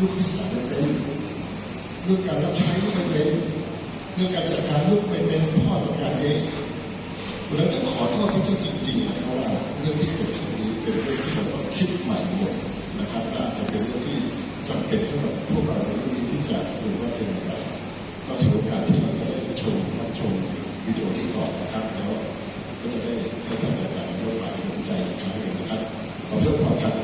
ลูกที่สามไม่เป็นเรื่องการรับใช้ไม่เป็นเรื่องการจัดการลูกไม่เป็นพ่อจัดการเองแล้วต้องขอโทษพระเจ้าจริงๆนะครับว่าเรื่องที่เกิดขึ้นนี้เป็นเรื่องที่เราต้องคิดใหม่หมดนะครับและอาจจะเป็นเรื่องที่จำเป็นสำหรับพวกเราในเรื่องนี้ที่จะดูว่าเป็นอย่างไรก็ถือโอกาสที่เราจะได้ชมรับชมวิดีโอนี้ก่อนนะครับแล้วก็จะได้ให้ท่านอาจารย์ร่วมมาเป็นใจอีกครั้งหนึ่งนะครับ ขอเพื่อความครับ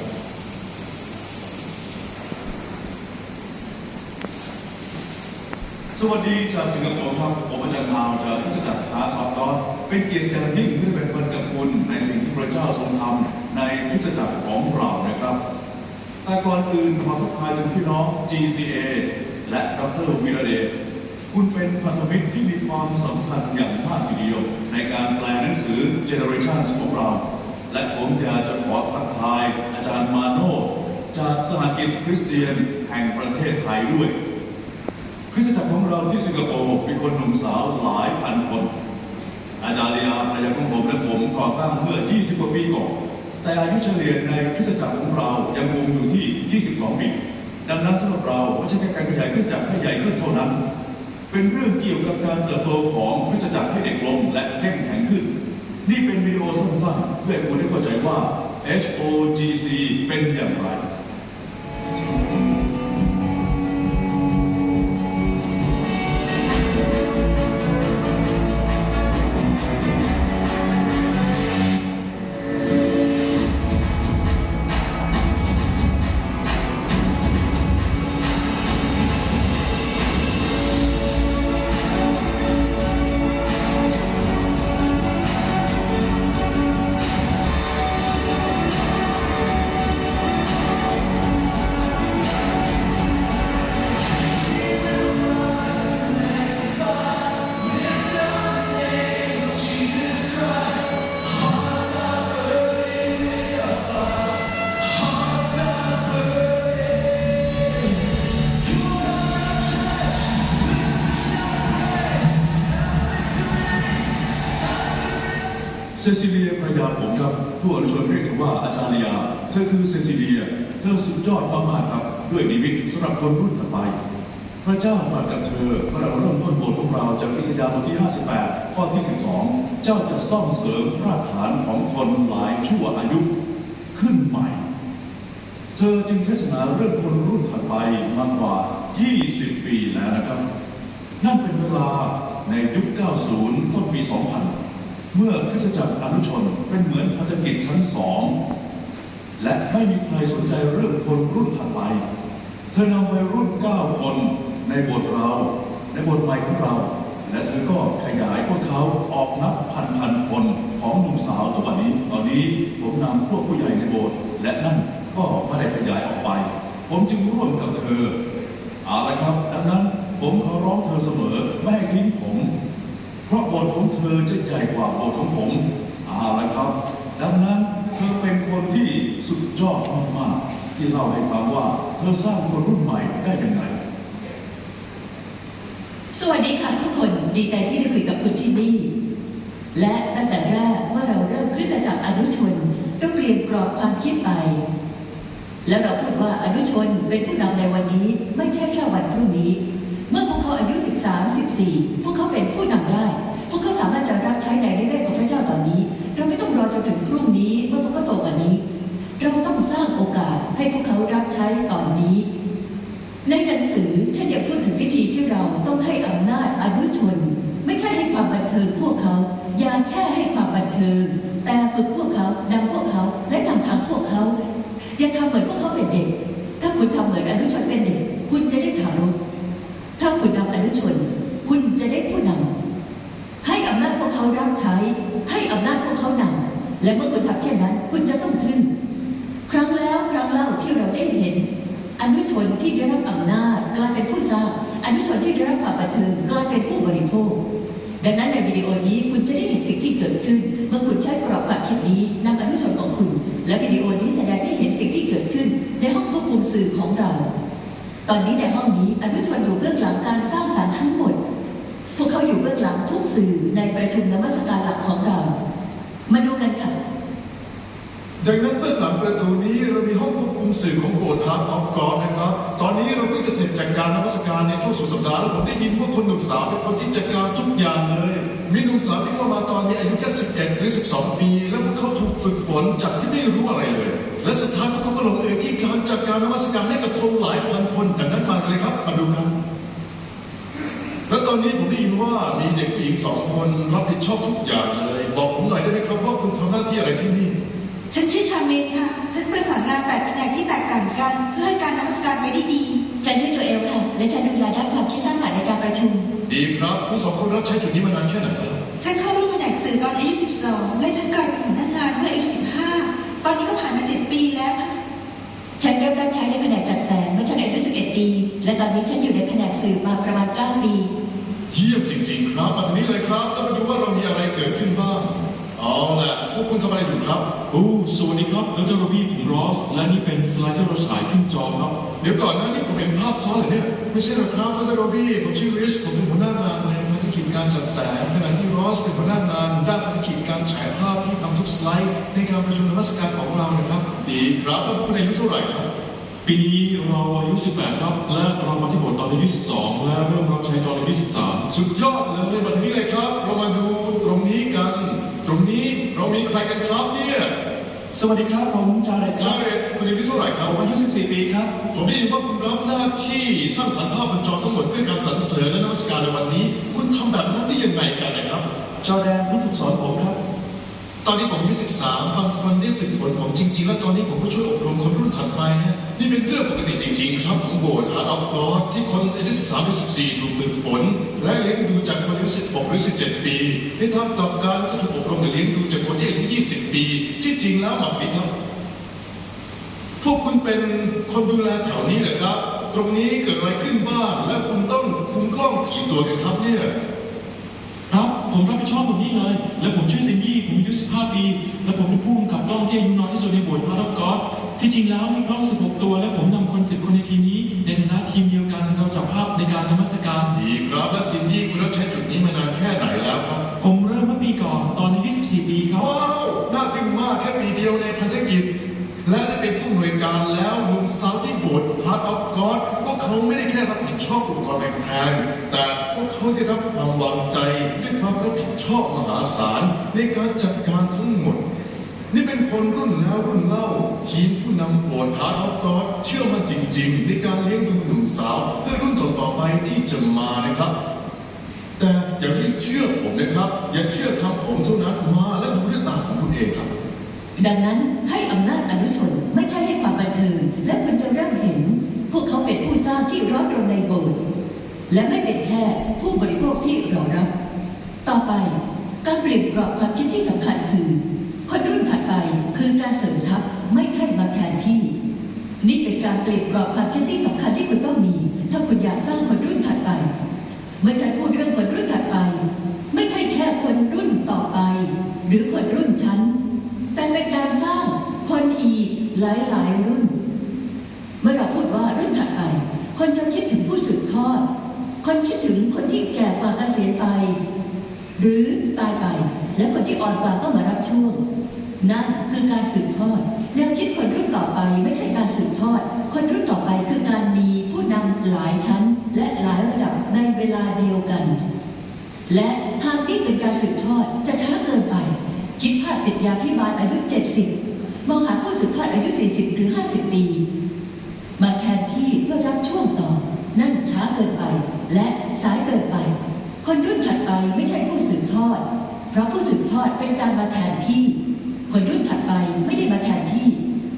สวัสดีจากสิงคโปร์ครับ ผมอาจารย์มาวจากพิสจักรหาชาวดอนเป็นเกียรติอย่างยิ่งที่ได้เป็นคนกับคุณในสิ่งที่พระเจ้าทรงทำในพิสจักรของเรานะครับ แต่ก่อนอื่นขอทักทายถึงพี่น้อง GCA และดรวีระเดชคุณเป็นพันธมิตรที่มีความสำคัญอย่างมากทีเดียว ในการแปลหนังสือ Generations ของเรา และผมอยากจะขอทักทายอาจารย์มาโนจากสหกิจคริสเตียนแห่งประเทศไทยด้วย ริสตจักรของเราที่สิงคโปร์มีคนหนุ่มสาวหลายพันคน อาจารย์ลียาภรรยาของผมและผมก่อตั้งเมื่อ 20 กว่าปีก่อน แต่อายุเฉลี่ยในคริสตจักรของเรายังคงอยู่ที่ 22 ปี ดังนั้นสำหรับเราไม่ใช่แค่การขยายคริสตจักรให้ใหญ่ขึ้นเท่านั้น เป็นเรื่องเกี่ยวกับการเติบโตของคริสตจักรให้เด็กลงและเข้มแข็งขึ้น นี่เป็นวิดีโอสั้นๆเพื่อให้คุณได้เข้าใจว่า HOGC เป็นอย่างไร ผู้อนุชนเรียกเธอว่าอาจารย์ยา เธอคือเซซิเลีย เธอสุดยอดมากๆครับ ด้วยนิมิตสำหรับคนรุ่นถัดไป พระเจ้าตรัสกับเธอเมื่อเราเริ่มต้นบทของเราจากอิสยาห์บทที่ 58 ข้อที่ 12 เจ้าจะซ่อมเสริมรากฐานของคนหลายชั่วอายุขึ้นใหม่ เธอจึงเทศนาเรื่องคนรุ่นถัดไปมากกว่า 20 ปีแล้วนะครับ นั่นเป็นเวลาในยุค 90 ต้นปี 2000 เมื่อคริสจักรอนุชนเป็นเหมือนพันธกิจชั้นสอง และไม่มีใครสนใจเรื่องคนรุ่นถัดไป เธอนำวัยรุ่น 9 คนในบทเรา ในบทใหม่ของเรา และเธอก็ขยายพวกเขาออกนับพันพันคนของหนุ่มสาวทุกวันนี้ ตอนนี้ผมนำพวกผู้ใหญ่ในโบสถ์และนั่นก็ไม่ได้ขยายออกไป ผมจึงร่วมกับเธอเอาละครับ ดังนั้นผมขอร้องเธอเสมอไม่ให้ทิ้งผม เพราะบทของเธอจะใหญ่กว่าบทของผมเอาละครับ ดังนั้นเธอเป็นคนที่สุดยอดมากๆที่เล่าให้ฟังว่า เธอสร้างคนรุ่นใหม่ได้ยังไง สวัสดีค่ะทุกคนดีใจที่ได้คุยกับคุณที่นี่ และตั้งแต่แรกเมื่อเราเริ่มคริสตจักรอนุชนต้องเปลี่ยนกรอบความคิดไป แล้วเราพูดว่าอนุชนเป็นผู้นำในวันนี้ไม่ใช่แค่วันพรุ่งนี้ เมื่อพวกเขาอายุ 13 14 พวกเขาเป็นผู้นำได้ พวกเขาสามารถจะรับใช้ในนิเวศของพระเจ้าตอนนี้ เราไม่ต้องรอจนถึงพรุ่งนี้เมื่อพวกเขาโตกว่านี้ เราต้องสร้างโอกาสให้พวกเขารับใช้ตอนนี้ ในหนังสือฉันอยากพูดถึงวิธีที่เราต้องให้อำนาจอนุชน ไม่ใช่ให้ความบันเทิงพวกเขา อย่าแค่ให้ความบันเทิง แต่ฝึกพวกเขานำพวกเขาและนำทางพวกเขา อย่าทำเหมือนพวกเขาเป็นเด็ก ถ้าคุณทำเหมือนอนุชนเป็นเด็ก คุณจะได้ทารกถ้าคุณนำอนุชน คุณจะได้ผู้นำให้อำนาจพวก เขารับใช้ ให้อำนาจพวกเขานำและเมื่อคุณทำเช่นนั้น คุณจะต้องทึ่งครั้งแล้วครั้งเล่าที่เราได้เห็น อนุชนที่ได้รับอำนาจกลายเป็นผู้สร้างอนุชนที่ได้รับความบันเทิงกลายเป็นผู้บริโภค ดังนั้นในวิดีโอนี้คุณจะได้เห็นสิ่งที่เกิดขึ้น เมื่อคุณใช้กรอบความคิดนี้นำอนุชนของคุณ และวิดีโอนี้แสดงให้เห็นสิ่งที่เกิดขึ้น ในห้องควบคุมสื่อของเรา ตอนนี้ในห้องนี้อนุชนอยู่เบื้องหลังการสร้างสรรค์ทั้งหมด พวกเขาอยู่เบื้องหลังทุกสื่อในประชุมนมัสการหลักของเรา มาดูกันค่ะ ดังนั้นเบื้องหลังประตูนี้เรามีห้องควบคุมสื่อของโบสถ์ Heart of God นะครับ ตอนนี้เรากการนมัสการในช่วงสุดสัปดาห์แล้วผมได้ยินว่าคนหนุ่มสาวเป็นคนที่จัดการทุกอย่างเลย มีหนุ่มสาวที่เข้ามาตอนมีอายุแค่11 หรือ 12 ปี แล้วพวกเขาถูกฝึกฝนจากที่ไม่รู้อะไรเลย และสุดท้ายพวกเขาก็ลงเอยที่การจัดการนมัสการให้กับคนหลายพันคนดังนั้นมาเลยครับ มาดูกัน ตอนนี้ผมได้ยินว่ามีเด็กผู้หญิงสองคนรับผิดชอบทุกอย่างเลย บอกผมหน่อยได้ไหมครับว่าคุณทำหน้าที่อะไรที่นี่ ฉันชื่อชาเมนค่ะ ฉันประสานงานแปดแผนกที่แตกต่างกัน เพื่อให้การนมัสการไปได้ดีฉันชื่อโจเอลค่ะ และฉันดูแลด้านความคิดสร้างสรรค์ในการประชุม ดีครับคุณสองคนรับใช้จุดนี้มานานแค่ไหนแล้วฉันเข้าร่วมแผนกสื่อตอนอายุ12 และฉันกลายเป็นหัวหน้างานเมื่ออายุ15 ตอนนี้ก็ผ่านมา 7 ปีแล้วค่ะฉันเริ่มรับใช้ในแผนกจัดแสงเมื่อฉันอายุ11 ปี และตอนนี้ฉันอยู่ในแผนกสื่อมาประมาณ 9 ปี เยี่ยมจริง ๆ ครับมาทีนี้เลยครับแล้วมาดูว่าเรามีอะไรเกิดขึ้นบ้างเอาล่ะพวกคุณทำอะไรอยู่ครับ โอ้สวัสดีครับดรโรบี้ผมรอส และนี่เป็นสไลด์ที่เราฉายขึ้นจอครับ เดี๋ยวก่อนนะนี่ผมเป็นภาพซ้อนเหรอเนี่ย ไม่ใช่หรอกครับท่านโรบี้ผมชื่อริชผมเป็นหัวหน้างานในภารกิจการจัดแสงขณะที่รอสเป็นหัวหน้างานด้านภารกิจการฉายภาพที่ทำทุกสไลด์ในการประชุมนมัสการของเรานะครับ ดีครับแล้วคุณอายุเท่าไหร่ครับ ปีนี้เราอายุ 18 ครับ และเรามาที่โบสถ์ตอนอายุ12และเริ่มรับใช้ตอนอายุ13สุดยอดเลยมาทีนี้เลยครับ เรามาดูตรงนี้กัน ตรงนี้เรามีใครกันครับเนี่ยสวัสดีครับ ผมจาเรตคชารับเรตคุณอายุเท่าไหร่คผรับ มอายุ 14 ปีครับ ผมได้ยินว่าคุณรับหน้าที่สร้างสรรค์ภาพบรรจอทั้งหมดเพื่อการสรรเสริญและนมัสการในวันนี้ คุณทำแบบนั้นได้ยังไงกันนะครับ จอแดนผู้ฝึกสอนผมครับ ตอนนี้ผมอายุ13 บางคนได้ฝึกฝนผมจริง ๆ แล้วตอนนี้ผมก็ช่วยอบรมคนรุ่นถัดไปฮะนี่เป็นเรื่องปกติจริง ๆ ครับของโบสถ์ฮาร์ดออฟกอดที่คนอายุ13หรือ14 ถูกฝึกฝน และเลี้ยงดูจากคนอายุ16หรือ17 ปีในทางกลับกันก็ถูกอบรมและเลี้ยงดูจากคนที่อายุ20 ปี ที่จริงแล้วหมักผิดครับ พวกคุณเป็นคนดูแลแถวนี้เหรอครับ ตรงนี้เกิดอะไรขึ้นบ้างและคุณต้องคุ้มกล้องกี่ตัวกันครับเนี่ย ผมรับผิดชอบตรงนี้เลย และผมชื่อซินดี้ผมอายุ15ปี และผมเป็นผู้กำกับกล้องที่อายุน้อยที่สุดในบสถ์ Heart of God ที่จริงแล้วมีกล้อง 16 ตัว และผมนำคน10คนในทีมนี้ ในฐานะทีมเดียวกันเราจับภาพในการนมัสการดีครับและซินดี้คุณรับใช้จุดนี้มานานแค่ไหนแล้วครับ ชอบอุปกรแพงๆแต่พวกเขาได้รับความวางใจด้วยความรับผิดชอบมหาศาลในการจัดการทั้งหมด นี่เป็นคนรุ่นแล้วรุ่นเล่าทีมผู้นำโบสถ์ Heart of God เชื่อมันจริง ๆ ในการเลี้ยงดูหนุ่มสาวเพื่อรุ่นต่อๆไปที่จะมานะครับ แต่อย่าเรียกเชื่อผมนะครับ อย่าเชื่อคำผมเท่านั้นมาและดูด้วยตาของคุณเองครับดังนั้นให้อำนาจอนุชนไม่ใช่ให้ความบันเทิงและคุณจะเริ่มเห็น พวกเขาเป็นผู้สร้างที่ร้อนรนในโบสถ์และไม่เป็นแค่ผู้บริโภคที่รอรับ ต่อไปการเปลี่ยนกรอบความคิดที่สำคัญคือ คนรุ่นถัดไปคือการเสริมทัพไม่ใช่มาแทนที่ นี่เป็นการเปลี่ยนกรอบความคิดที่สำคัญที่คุณต้องมี ถ้าคุณอยากสร้างคนรุ่นถัดไป เมื่อฉันพูดเรื่องคนรุ่นถัดไป ไม่ใช่แค่คนรุ่นต่อไป หรือคนรุ่นฉันแต่เป็นการสร้างคนอีกหลายๆรุ่น มื่อเราพูดว่ารุ่นถัดไป คนจะคิดถึงผู้สืบทอด คนคิดถึงคนที่แก่กว่าเกษียณไป หรือตายไป และคนที่อ่อนกว่าก็มารับช่วง นั่นคือการสืบทอดแนวคิดคนรุ่นต่อไปไม่ใช่การสืบทอด คนรุ่นต่อไปคือการมีผู้นำหลายชั้นและหลายระดับในเวลาเดียวกัน และหากนี่เป็นการสืบทอดจะช้าเกินไป คิดภาพสิทธยาพิบาลอายุ 70 มองหาผู้สืบทอดอายุ 40 หรือ 50 ปี มาแทนที่เพื่อรับช่วงต่อ นั่นช้า เกินไป และสายเกินไป คนรุ่นถัดไปไม่ใช่ผู้สืบทอด เพราะผู้สืบทอดเป็นการมาแทนที่ คนรุ่นถัดไปไม่ได้มาแทนที่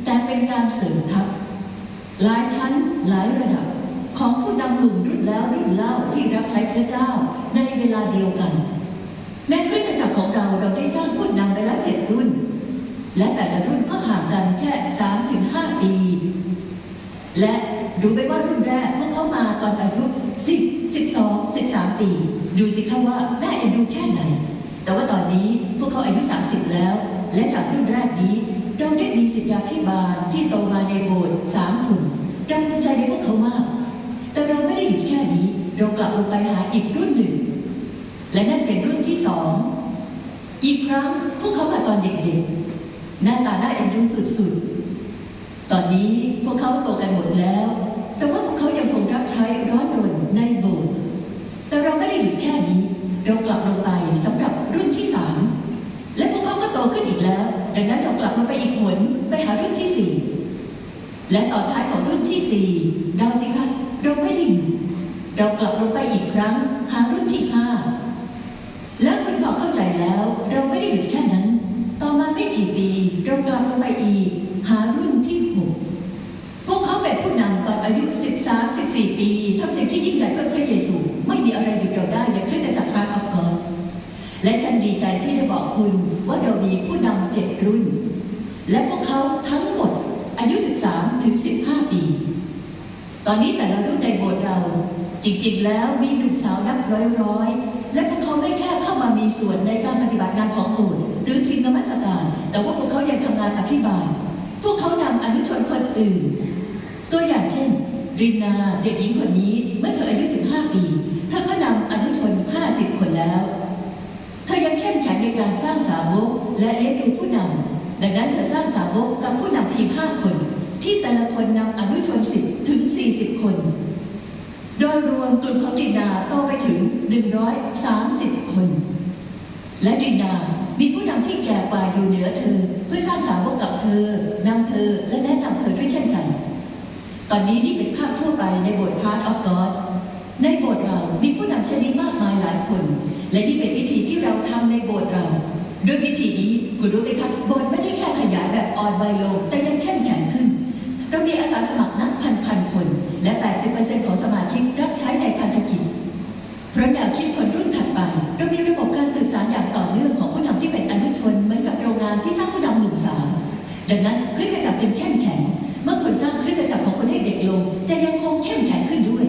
แต่เป็นการเสริมทัพหลายชั้นหลายระดับของผู้นำกลุ่มรุ่นแล้วรุ่นเล่าที่รับใช้พระเจ้าในเวลาเดียวกันในคริสตจักรของเราเราได้สร้างผู้นำไปแล้วเจ็ดรุ่น และแต่ละรุ่นก็ห่างกันแค่สามถึงห้าปี และ ดูไปว่ารุ่นแรกพวกเขามาตอนอายุสิบสิบสองสิบสามปี ดูสิคะว่าน่าเอ็นดูแค่ไหน แต่ว่าตอนนี้พวกเขาอายุ 30 แล้ว และจากรุ่นแรกนี้ เราได้มีสิทธยาพิบาลที่โตมาในโบสถ์สามคนเราภูมิใจในพวกเขามาก แต่เราไม่ได้หยุดแค่นี้ เรากลับลงไปหาอีกรุ่นหนึ่ง และนั่นเป็นรุ่นที่สองอีกครั้งพวกเขามาตอนเด็กๆ หน้าตาน่าเอ็นดูสุดๆ ตอนนี้พวกเขาโตกันหมดแล้ว แต่ว่าพวกเขายังคงรับใช้ร้อนรนในโบสถ์แต่เราไม่ได้หยุดแค่นี้ เรากลับลงไปสำหรับรุ่นที่สามและพวกเขาก็โตขึ้นอีกแล้ว ดังนั้นเรากลับลงไปอีกหนไปหารุ่นที่สี่และตอนท้ายของรุ่นที่สี่เดาสิคะเราไม่ได้อยู่เรากลับลงไปอีกครั้ง หารุ่นที่ห้าและคุณพอเข้าใจแล้ว เราไม่ได้หยุดแค่นั้น ต่อมาไม่กี่ปีเรากลับลงไปอีก หารุ่นที่หก พวกเขาเป็นผู้นำตอนอายุ 13 14 ปีทำสิ่งที่ยิ่งใหญ่เพื่อพระเยซู ไม่มีอะไรหยุดเราได้ในคริสตจักรพระอัฟกอนและฉันดีใจที่ได้บอกคุณว่าเรามีผู้นำเจ็ดรุ่น และพวกเขาทั้งหมดอายุ 13 ถึง 15 ปี ตอนนี้แต่ละรุ่นในโบสถ์เรา จริงๆ แล้วมีหนุ่มสาวนับร้อยๆ และพวกเขาไม่แค่เข้ามามีส่วนในการปฏิบัติงานของโบสถ์หรือทีมนมัสการ แต่ว่าพวกเขายังทำงานอภิบาลพวกเขานำอนุชนคนอื่น ตัวอย่างเช่นรินาเด็กหญิงคนนี้เมื่อเธออายุ 15 ปี เธอก็นำอนุชน 50 คนแล้ว เธอยังเข้มแข็งในการสร้างสาวกและเลี้ยงดูผู้นำดังนั้นเธอสร้างสาวกกับผู้นำทีม 5 คน ที่แต่ละคนนำอนุชน 10 ถึง 40 คน โดยรวมกลุ่มของดินาโตไปถึง 130 คน และดินามีผู้นำที่แก่กว่าอยู่เหนือเธอ เพื่อสร้างสาวกกับเธอนำเธอและแนะนำเธอด้วยเช่นกัน ตอนนี้นี่เป็นภาพทั่วไปในโบสถ์ Heart of God ในโบสถ์เรา มีผู้นำชนิดมากมายหลายคน และนี่เป็นวิธีที่เราทำในโบสถ์เรา ด้วยวิธีนี้คุณรู้ไหมครับโบสถ์ไม่ได้แค่ขยายแบบออนไบโลงแต่ยังเข้มแข็งขึ้นเรามีอาสาสมัครนับพันพันคน และ 80%ของสมาชิกรับใช้ในพันธกิจ เพราะแนวคิดคนรุ่นถัดไปเรามีระบบการสื่อสารอย่างต่อเนื่องของผู้นำที่เป็นอนุชนเหมือนกับโรงงานที่สร้างผู้นำหนุ่มสาวดังนั้นคริสตจักรจึงเข้มแข็ง เมื่อคุณสร้างคริสตจักรของคุณให้เด็กลง จะยังคงเข้มแข็งขึ้นด้วย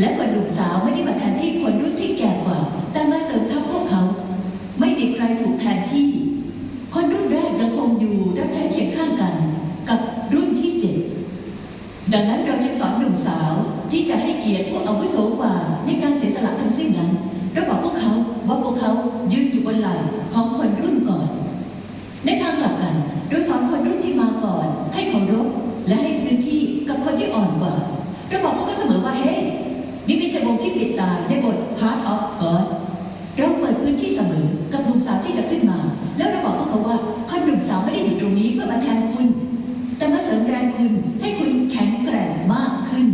และคนหนุ่มสาวไม่ได้มาแทนที่คนรุ่นที่แก่กว่า แต่มาเสริมทัพพวกเขา ไม่มีใครถูกแทนที่ คนรุ่นแรกยังคงอยู่รับใช้เคียงข้างกัน กับรุ่นที่เจ็ดดังนั้นเราจึงสอนหนุ่มสาวที่จะให้เกียรติผู้อาวุโสกว่าในการเสียสละทั้งสิ้นนั้นเราบอกพวกเขาว่าพวกเขายืนอยู่บนไหล่ของคนรุ่นก่อนใน ตายในบท Heart of God เราเปิดพื้นที่เสมอกับหนุ่มสาวที่จะขึ้นมา แล้วเราบอกพวกเขาว่าคนหนุ่มสาวไม่ได้อยู่ตรงนี้เพื่อมาแทนคุณ แต่มาเสริมแรงคุณให้คุณแข็งแกร่งมากขึ้น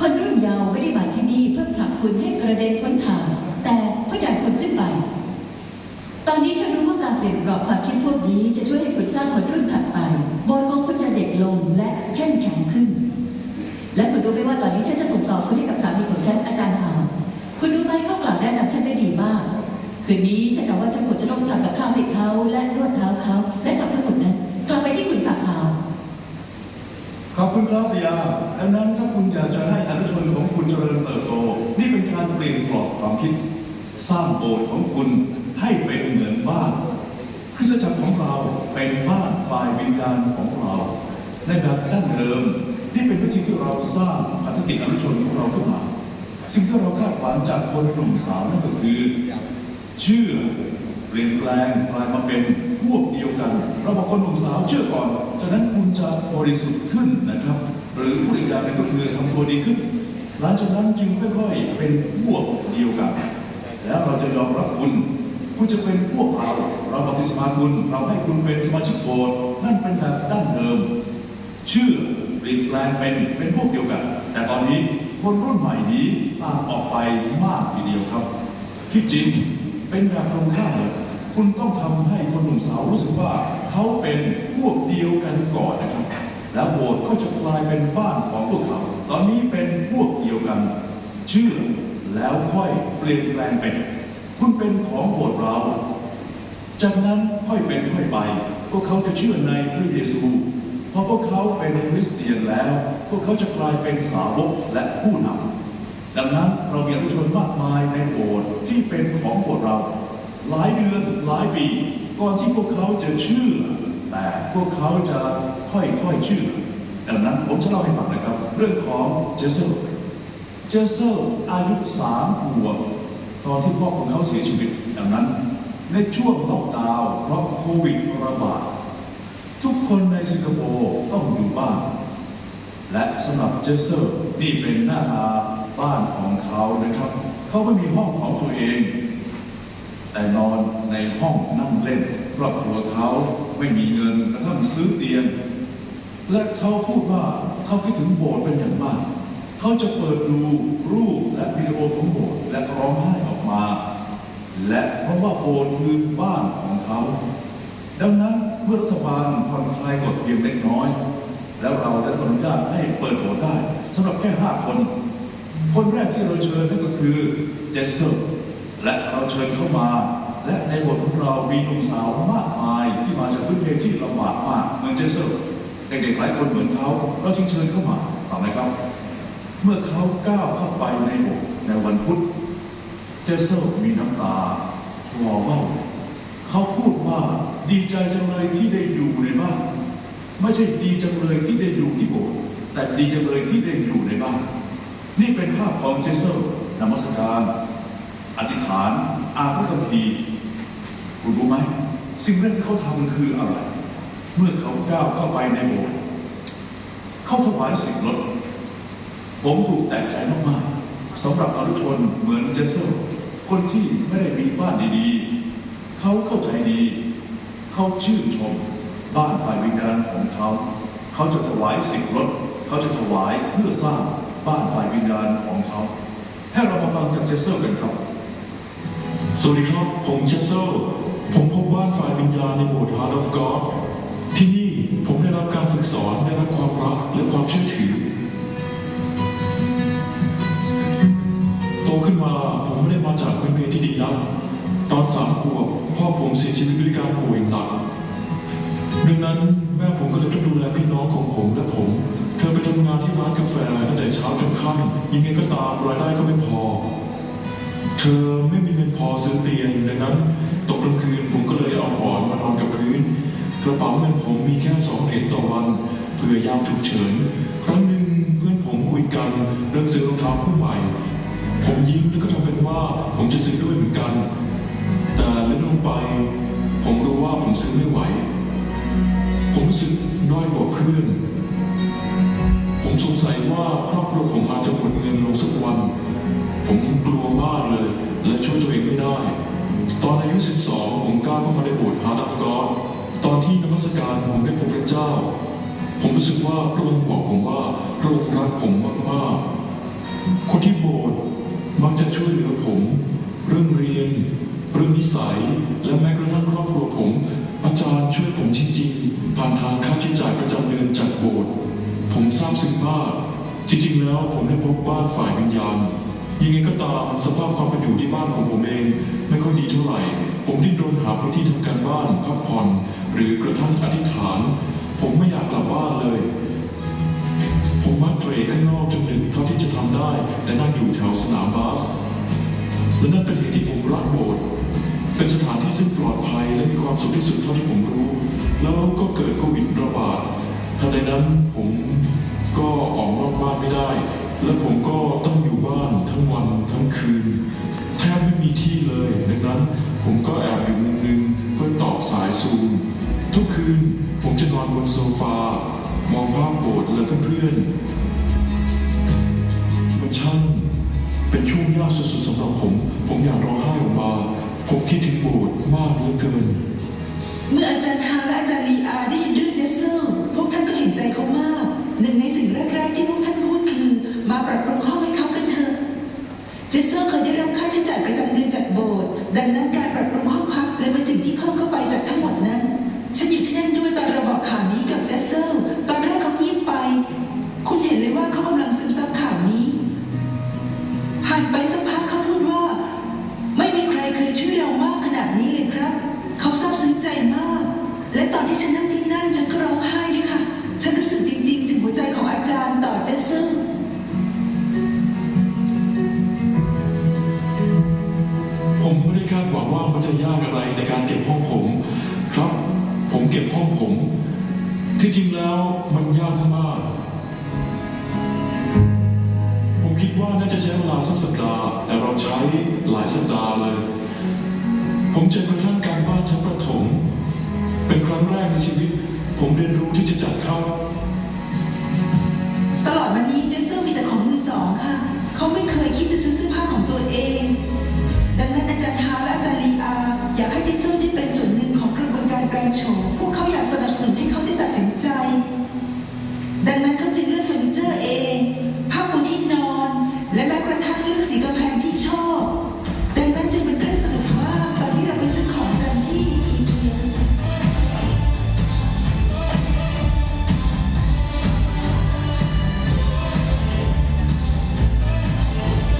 คนรุ่นเยาว์ไม่ได้มาที่นี่เพื่อผลักคุณให้กระเด็นพ้นทางแต่เพื่อดันคุณขึ้นไป ตอนนี้ฉันรู้ว่าการเปลี่ยนกรอบความคิดพวกนี้จะช่วยให้คุณสร้างคนรุ่นถัดไปบสถ์ของคุณจะเด็กลงและเข้มแข็งขึ้น และคุณรู้ไหมว่าตอนนี้ฉันจะส่งต่อคุณให้กับสามีของฉันอาจารย์หาคุณรู้ไหมเขากล่าวแนะนำฉันได้ดีมาก คืนนี้ฉันกล่าวว่าฉันควรจะต้องทำกับข้าวให้เขาและนวดเท้าเขาและทำทั้งหมดนั้นกลับไปที่คุณฝากหาขอบคุณครับเบียร์ดังนั้นถ้าคุณอยากจะให้อนุชนของคุณเจริญเติบโต นี่เป็นการเปลี่ยนกรอบความคิด สร้างโบสถ์ของคุณให้เป็นเหมือนบ้านคริสตจักรของเราเป็นบ้านฝ่ายวิญญาณของเราในแบบดั้งเดิม สร้างพันธกิจอนุชนของเราขึ้นมา สิ่งที่เราคาดหวังจากคนกลุ่มสาวนั่นก็คือ เชื่อเปลี่ยนแปลงกลายมาเป็นพวกเดียวกัน เราบอกคนหนุ่มสาวเชื่อก่อน จากนั้นคุณจะบริสุทธิ์ขึ้นนะครับ หรือผู้อีกอย่างหนึงก็คือทำตัวดีขึ้น หลังจากนั้นจึงค่อยๆเป็นพวกเดียวกัน แล้วเราจะยอมรับคุณคุณจะเป็นพวกเรา เราปฏิสมาคุณ เราให้คุณเป็นสมาชิกโบสถ์นั่นเป็นแบบดั้งเดิม เชื่อ ลี่ยนแปลงเป็นเป็นพวกเดียวกัน แต่ตอนนี้คนรุ่นใหม่นี้ต่างออกไปมากทีเดียวครับ ที่จริงเป็นแบบตรงข้ามเลยคุณต้องทำให้คนหนุ่มสาวรู้สึกว่าเขาเป็นพวกเดียวกันก่อนนะครับ แล้วโบสถ์ก็จะกลายเป็นบ้านของพวกเขา ตอนนี้เป็นพวกเดียวกันเชื่อแล้วค่อยเปลี่ยนแปลงเป็น คุณเป็นของโบสถ์เรา จากนั้นค่อยเป็นค่อยไปพวกเขาจะเชื่อในพระเยซู พอพวกเขาเป็นคริสเตียนแล้ว พวกเขาจะกลายเป็นสาวกและผู้นำดังนั้นเรามีอนุชนมากมายในโบสถ์ที่เป็นของโบสถ์เรา หลายเดือนหลายปีก่อนที่พวกเขาจะเชื่อ แต่พวกเขาจะค่อยๆเชื่อดังนั้นผมจะเล่าให้ฟังนะครับ เรื่องของเจสเซลเจสเซลอายุสามขวบตอนที่พ่อของเขาเสียชีวิต ดังนั้น ในช่วงล็อกดาวน์เพราะโควิดระบาด ทุกคนในสิงคโปร์ต้องอยู่บ้าน และสำหรับเจสเซอร์นี่เป็นหน้าตาบ้านของเขานะครับ เขาไม่มีห้องของตัวเอง แต่นอนในห้องนั่งเล่นครอบครัวเขาไม่มีเงินกระทั่งซื้อเตียง และเขาพูดว่าเขาคิดถึงโบสถ์เป็นอย่างมาก เขาจะเปิดดูรูปและวิดีโอของโบสถ์และร้องไห้ออกมา และเพราะว่าโบสถ์คือบ้านของเขา ดังนั้น มื่อรัฐบาลผ่อนคลายกฎเพียงเล็กน้อย แล้วเราได้อนุญาตให้เปิดโบสถ์ได้สำหรับแค่ห้าคน คนแรกที่เราเชิญนั่นก็คือเจสเซอร์และเราเชิญเข้ามา และในบทของเรามีหนุ่มสาวมากมายที่มาจากพื้นเพที่ลำบากมากเหมือนเจสเซอร์เด็กๆหลายคนเหมือนเขา เราจึงเชิญเข้ามาถูกไหมครับ เมื่อเขาก้าวเข้าไปในโบสถ์ในวันพุธเจสเซอร์มีน้ำตาคลอเบ้า เขาพูดว่าดีใจจังเลยที่ได้อยู่ในบ้าน ไม่ใช่ดีจังเลยที่ได้อยู่ที่โบสถ์แต่ดีจังเลยที่ได้อยู่ในบ้าน นี่เป็นภาพของเจสเซอร์นมัสการอธิษฐานอ่านพระคัมภีร์คุณรู้ไหมสิ่งแรกที่เขาทำคืออะไร เมื่อเขาก้าวเข้าไปในโบสถ์เขาถวายสิ่งลดผมถูกแตกใจมากๆสำหรับอนุชนเหมือนเจสเซอร์คนที่ไม่ได้มีบ้านดีๆ เขาเข้าใจดี เขาชื่นชม บ้านฝ่ายวิญญาณของเขา เขาจะถวายสิ่งลดเขาจะถวายเพื่อสร้างบ้านฝ่ายวิญญาณของเขา ให้เรามาฟังจากเจสเซอร์กันครับ สวัสดีครับ ผมเจสเซลผมพบบ้านฝ่ายวิญญาณในโบสถ์ Heart of God ที่นี่ผมได้รับการฝึกสอนได้รับความรักและความเชื่อถือโตขึ้นมาผมไม่ได้มาจากพื้นเพที่ดีนัก สามขวบพ่อผมเสียชีวิตด้วยการป่วยหนักดังนั้นแม่ผมก็เลยต้องดูแลพี่น้องของผมและผม เธอไปทำงานที่ร้านกาแฟตั้งแต่เช้าจนค่ำยังไงก็ตามรายได้ก็ไม่พอ เธอไม่มีเงินพอซื้อเตียงดังนั้นตกกลางคืนผมก็เลยเอาหมอนมานอนกับพื้นกระเป๋าเงินผมมีแค่สองเหรียญต่อวันเพื่อยามฉุกเฉินครั้งหนึ่งเพื่อนผมคุยกันเรื่องซื้อรองเท้าคู่ใหม่ ผมยิ้มแล้วก็ทำเป็นว่าผมจะซื้อด้วยเหมือนกัน ลงไป ผมรู้ว่าผมซื้อไม่ไหว ผมรู้สึกด้อยกว่าเพื่อน ผมสงสัยว่าครอบครัวผมอาจจะหมดเงินลงสักวัน ผมกลัวมากเลย และช่วยตัวเองไม่ได้ ตอนอายุ 12 ผมก้าวเข้ามาในโบสถ์ Heart of God ตอนที่นมัสการผมได้พบพระเจ้า ผมรู้สึกว่าพระองค์บอกผมว่าพระองค์รักผมมากๆคนที่โบสถ์มักจะช่วยเหลือผม เรื่องเรียน เรื่องนิสัย และแม้กระทั่งครอบครัวผม อาจารย์ช่วยผมจริงๆผ่านทางค่าใช้จ่ายประจำเดือนจากโบสถ์ผมซาบซึ้งมากจริงๆ แล้วผมได้พบบ้านฝ่ายวิญญาณยังไงก็ตามสภาพความเป็นอยู่ที่บ้านของผมเอง ไม่ค่อยดีเท่าไหร่ ผมดิ้นรนหาพื้นที่ทำการบ้านพักผ่อน หรือกระทั่งอธิษฐาน ผมไม่อยากกลับบ้านเลย ผมมักเทรข้างนอกจนดึกเท่าที่จะทำได้ และนั่งอยู่แถวสนามบาส และนั่นเป็นเหตุที่ผมรักโบสถ์เป็นสถานที่ซึ่งปลอดภัยและมีความสุขที่สุดเท่าที่ผมรู้ แล้วก็เกิดโควิดระบาดทันใดนั้นผมก็ออกนอกบ้านไม่ได้ และผมก็ต้องอยู่บ้านทั้งวันทั้งคืนแทบไม่มีที่เลยดังนั้นผมก็แอบอยู่มุมหนึงเพื่อตอบสายซูม ทุกคืนผมจะนอนบนโซฟามองภาพโบสถ์และเพื่อนๆมันช่าง เป็นช่วงยากสุดๆสำหรับผม ผมอยากร้องไห้ออกมา ผมคิดถึงโบสถ์มากเหลือเกิน เมื่ออาจารย์ฮาและอาจารย์ลีอาได้ยินเรื่องเจสเซอร์พวกท่านก็เห็นใจเขามาก หนึ่งในสิ่งแรกๆที่พวกท่านพูดคือ มาปรับปรุงห้องให้เขากันเถอะ เจสเซอร์เคยได้รับค่าใช้จ่ายประจำเดือนจากโบสถ์ดังนั้นการปรับปรุงห้องพักเลยเป็นสิ่งที่เพิ่มเข้าไปจากทั้งหมดนั้น ฉันอยู่ที่นั่นด้วยตอนเราบอกข่าวนี้กับเจสเซอร์ ผ่า แรกในชีวิต ผมเรียนรู้ที่จะจับเขา ตลอดวันนี้เจสซอร์มีแต่ของมือสองค่ะ เขาไม่เคยคิดจะซื้อเสื้อผ้าของตัวเอง ดังนั้นอาจารย์ฮาและอาจารย์ลีอาอยากให้เจสซอร์ได้เป็นส่วนหนึ่งของกระบวนการแปลงโฉมพวกเขาอยากสนับสนุนให้เขาได้ตัดสินใจ ดังนั้นเขาจึงเลือกเฟอร์นิเจอร์เอง ผ้าปูที่นอน และแม้กระทั่งเลือกสีกา